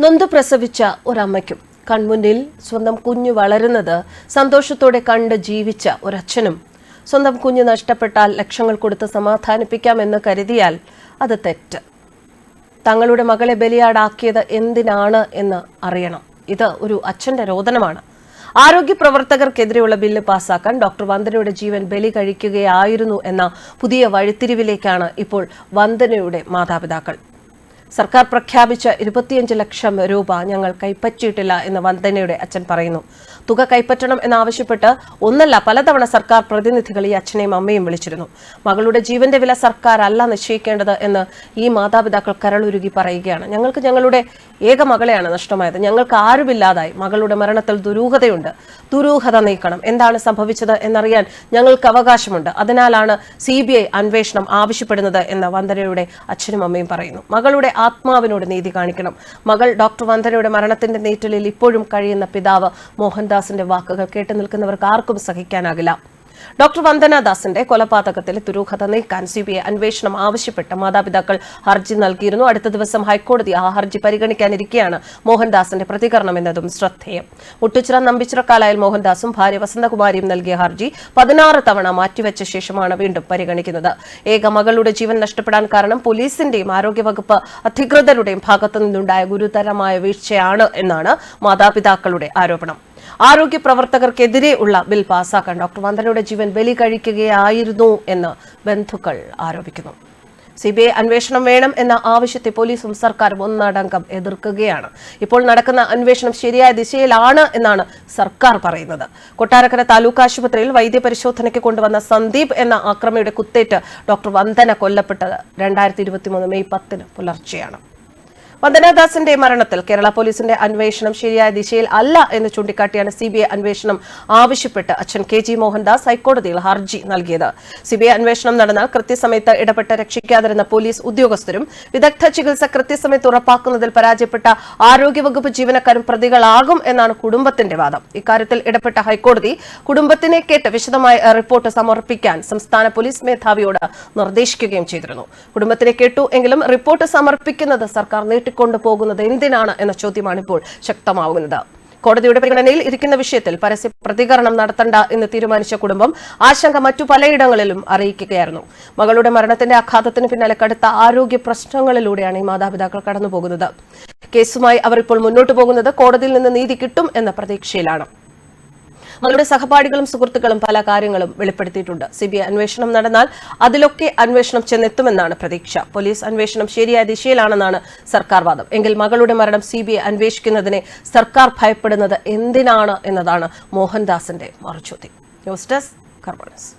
നൊന്തു പ്രസവിച്ച ഒരമ്മയ്ക്കും കൺമുന്നിൽ സ്വന്തം കുഞ്ഞു വളരുന്നത് സന്തോഷത്തോടെ കണ്ട് ജീവിച്ച ഒരച്ഛനും. സ്വന്തം കുഞ്ഞ് നഷ്ടപ്പെട്ടാൽ ലക്ഷങ്ങൾ കൊടുത്ത് സമാധാനിപ്പിക്കാമെന്ന് കരുതിയാൽ അത് തെറ്റ്. തങ്ങളുടെ മകളെ ബലിയാടാക്കിയത് എന്തിനാണ് എന്ന് അറിയണം. ഇത് ഒരു അച്ഛന്റെ രോദനമാണ്. ആരോഗ്യ പ്രവർത്തകർക്കെതിരെയുള്ള ബില്ല് പാസാക്കാൻ ഡോക്ടർ വന്ദനയുടെ ജീവൻ ബലി കഴിക്കുകയായിരുന്നു എന്ന പുതിയ വഴിത്തിരിവിലേക്കാണ് ഇപ്പോൾ വന്ദനയുടെ മാതാപിതാക്കൾ. സർക്കാർ പ്രഖ്യാപിച്ച ഇരുപത്തിയഞ്ച് ലക്ഷം രൂപ ഞങ്ങൾ കൈപ്പറ്റിയിട്ടില്ല എന്ന് വന്ദനയുടെ അച്ഛൻ പറയുന്നു. തുക കൈപ്പറ്റണം എന്നാവശ്യപ്പെട്ട് ഒന്നല്ല പലതവണ സർക്കാർ പ്രതിനിധികൾ ഈ അച്ഛനെയും അമ്മയും വിളിച്ചിരുന്നു. മകളുടെ ജീവന്റെ വില സർക്കാർ അല്ല നിശ്ചയിക്കേണ്ടത് എന്ന് ഈ മാതാപിതാക്കൾ കരളുരുകി പറയുകയാണ്. ഞങ്ങൾക്ക് ഞങ്ങളുടെ ഏക മകളെയാണ് നഷ്ടമായത്. ഞങ്ങൾക്ക് ആരുമില്ലാതായി. മകളുടെ മരണത്തിൽ ദുരൂഹതയുണ്ട്. ദുരൂഹത നീക്കണം. എന്താണ് സംഭവിച്ചത് എന്നറിയാൻ ഞങ്ങൾക്ക് അവകാശമുണ്ട്. അതിനാലാണ് സി ബി ഐ അന്വേഷണം ആവശ്യപ്പെടുന്നത് എന്ന് വന്ദനയുടെ അച്ഛനും അമ്മയും പറയുന്നു. മകളുടെ ആത്മാവിനോട് നീതി കാണിക്കണം. മകൾ ഡോക്ടർ വന്ദനയുടെ മരണത്തിന്റെ നീറ്റലിൽ ഇപ്പോഴും കഴിയുന്ന പിതാവ് മോഹൻദാസിന്റെ വാക്കുകൾ കേട്ടു നിൽക്കുന്നവർക്ക് ആർക്കും സഹിക്കാനാകില്ല. ഡോക്ടർ വന്ദനാദാസിന്റെ കൊലപാതകത്തിൽ ദുരൂഹത നീക്കാൻ സി ബി ഐ അന്വേഷണം ആവശ്യപ്പെട്ട് മാതാപിതാക്കൾ ഹർജി നൽകിയിരുന്നു. അടുത്ത ദിവസം ഹൈക്കോടതി ആ ഹർജി പരിഗണിക്കാനിരിക്കെയാണ് മോഹൻദാസിന്റെ പ്രതികരണം എന്നതും ശ്രദ്ധേയം. മുട്ടുച്ചിറ നമ്പിച്ചിറക്കാലായിൽ മോഹൻദാസും ഭാര്യ വസന്തകുമാരിയും നൽകിയ ഹർജി പതിനാറ് തവണ മാറ്റിവെച്ച ശേഷമാണ് വീണ്ടും പരിഗണിക്കുന്നത്. ഏക മകളുടെ ജീവൻ നഷ്ടപ്പെടാൻ കാരണം പോലീസിന്റെയും ആരോഗ്യവകുപ്പ് അധികൃതരുടെയും ഭാഗത്തു നിന്നുണ്ടായ ഗുരുതരമായ വീഴ്ചയാണ് എന്നാണ് മാതാപിതാക്കളുടെ ആരോപണം. ആരോഗ്യ പ്രവർത്തകർക്കെതിരെ ഉള്ള ബിൽ പാസാക്കാൻ ഡോക്ടർ വന്ദനയുടെ ജീവൻ ബലി കഴിക്കുകയായിരുന്നു എന്ന് ബന്ധുക്കൾ ആരോപിക്കുന്നു. സി ബി ഐ അന്വേഷണം വേണം എന്ന ആവശ്യത്തെ പോലീസും സർക്കാരും ഒന്നടങ്കം എതിർക്കുകയാണ്. ഇപ്പോൾ നടക്കുന്ന അന്വേഷണം ശരിയായ ദിശയിലാണ് എന്നാണ് സർക്കാർ പറയുന്നത്. കൊട്ടാരക്കര താലൂക്ക് ആശുപത്രിയിൽ വൈദ്യപരിശോധനയ്ക്ക് കൊണ്ടുവന്ന സന്ദീപ് എന്ന ആക്രമിയുടെ കുത്തേറ്റ് ഡോക്ടർ വന്ദന കൊല്ലപ്പെട്ടത് രണ്ടായിരത്തി മെയ് പത്തിന് പുലർച്ചെയാണ്. വന്ദനാദാസിന്റെ മരണത്തിൽ കേരള പോലീസിന്റെ അന്വേഷണം ശരിയായ ദിശയിൽ അല്ല എന്ന് ചൂണ്ടിക്കാട്ടിയാണ് സിബിഐ അന്വേഷണം ആവശ്യപ്പെട്ട് അച്ഛൻ കെ ജി മോഹൻദാസ് ഹൈക്കോടതിയിൽ ഹർജി നൽകിയത്. സിബിഐ അന്വേഷണം നടന്നാൽ കൃത്യസമയത്ത് ഇടപെട്ട് രക്ഷിക്കാതിരുന്ന പോലീസ് ഉദ്യോഗസ്ഥരും വിദഗ്ധ ചികിത്സ കൃത്യസമയത്ത് ഉറപ്പാക്കുന്നതിൽ പരാജയപ്പെട്ട ആരോഗ്യവകുപ്പ് ജീവനക്കാരും പ്രതികളാകും എന്നാണ് കുടുംബത്തിന്റെ വാദം. ഇക്കാര്യത്തിൽ ഇടപെട്ട ഹൈക്കോടതി കുടുംബത്തിനെ കേട്ട് വിശദമായ റിപ്പോർട്ട് സമർപ്പിക്കാൻ സംസ്ഥാന പോലീസ് മേധാവിയോട് നിർദ്ദേശിക്കുകയും ചെയ്തിരുന്നു. കുടുംബത്തിനെ കേട്ടു എങ്കിലും റിപ്പോർട്ട് സമർപ്പിക്കുന്നത് സർക്കാർ നീട്ടിക്കൊണ്ടു പോകുന്നത് എന്തിനാണ് എന്ന ചോദ്യമാണ് ഇപ്പോൾ ശക്തമാവുന്നത്. കോടതിയുടെ പരിഗണനയിൽ ഇരിക്കുന്ന വിഷയത്തിൽ പരസ്യ പ്രതികരണം നടത്തണ്ട എന്ന് തീരുമാനിച്ച കുടുംബം ആശങ്ക മറ്റു പലയിടങ്ങളിലും അറിയിക്കുകയായിരുന്നു. മകളുടെ മരണത്തിന്റെ ആഘാതത്തിന് പിന്നാലെ കടുത്ത ആരോഗ്യ പ്രശ്നങ്ങളിലൂടെയാണ് ഈ മാതാപിതാക്കൾ കടന്നുപോകുന്നത്. കേസുമായി അവർ ഇപ്പോൾ മുന്നോട്ട് പോകുന്നത് കോടതിയിൽ നിന്ന് നീതി കിട്ടും എന്ന പ്രതീക്ഷയിലാണ്. മകളുടെ സഹപാഠികളും സുഹൃത്തുക്കളും പല കാര്യങ്ങളും വെളിപ്പെടുത്തിയിട്ടുണ്ട്. സി ബി ഐ അന്വേഷണം നടന്നാൽ അതിലൊക്കെ അന്വേഷണം ചെന്നെത്തുമെന്നാണ് പ്രതീക്ഷ. പോലീസ് അന്വേഷണം ശരിയായ ദിശയിലാണെന്നാണ് സർക്കാർ വാദം. എങ്കിൽ മകളുടെ മരണം സി ബി ഐ അന്വേഷിക്കുന്നതിനെ സർക്കാർ ഭയപ്പെടുന്നത് എന്തിനാണ് എന്നതാണ് മോഹൻദാസിന്റെ മറുചോദ്യം. News desk കർബണസ്